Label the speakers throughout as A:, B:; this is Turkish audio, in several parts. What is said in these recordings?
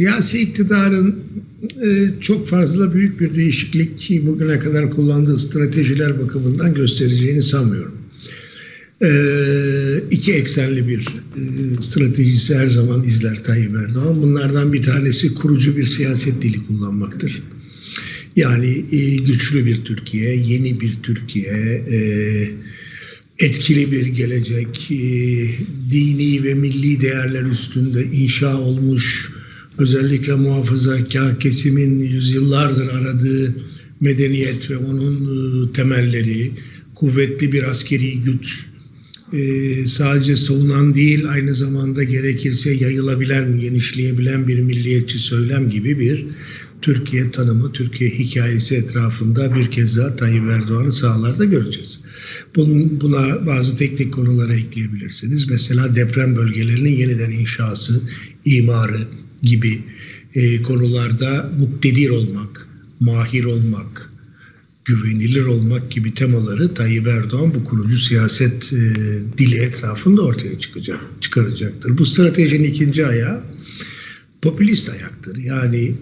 A: siyasi iktidarın e, çok fazla büyük bir değişiklik ki bugüne kadar kullandığı stratejiler bakımından göstereceğini sanmıyorum. E, iki eksenli bir e, stratejisi her zaman izler Tayyip Erdoğan. Bunlardan bir tanesi kurucu bir siyaset dili kullanmaktır. Yani e, güçlü bir Türkiye, yeni bir Türkiye, e, etkili bir gelecek, e, dini ve milli değerler üstünde inşa olmuş, özellikle muhafazakar kesimin yüzyıllardır aradığı medeniyet ve onun e, temelleri, kuvvetli bir askeri güç, e, sadece savunan değil aynı zamanda gerekirse yayılabilen, genişleyebilen bir milliyetçi söylem gibi bir Türkiye tanımı, Türkiye hikayesi etrafında bir kez daha Tayyip Erdoğan'ı sahalarda göreceğiz. Bunun, buna bazı teknik konulara ekleyebilirsiniz. Mesela deprem bölgelerinin yeniden inşası, imarı gibi e, konularda muktedir olmak, mahir olmak, güvenilir olmak gibi temaları Tayyip Erdoğan bu kurucu siyaset e, dili etrafında ortaya çıkacak, çıkaracaktır. Bu stratejinin ikinci ayağı popülist ayaktır. Yani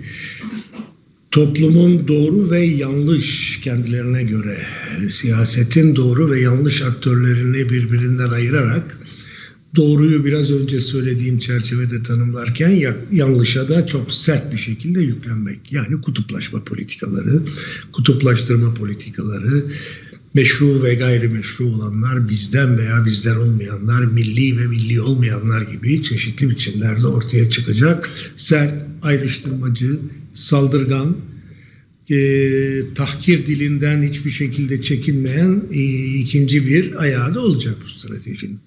A: toplumun doğru ve yanlış kendilerine göre siyasetin doğru ve yanlış aktörlerini birbirinden ayırarak doğruyu biraz önce söylediğim çerçevede tanımlarken yanlışa da çok sert bir şekilde yüklenmek. Yani kutuplaşma politikaları, kutuplaştırma politikaları, meşru ve gayrimeşru olanlar, bizden veya bizden olmayanlar, milli ve milli olmayanlar gibi çeşitli biçimlerde ortaya çıkacak sert, ayrıştırmacı, saldırgan, e, tahkir dilinden hiçbir şekilde çekinmeyen e, ikinci bir ayağı da olacak bu stratejinin.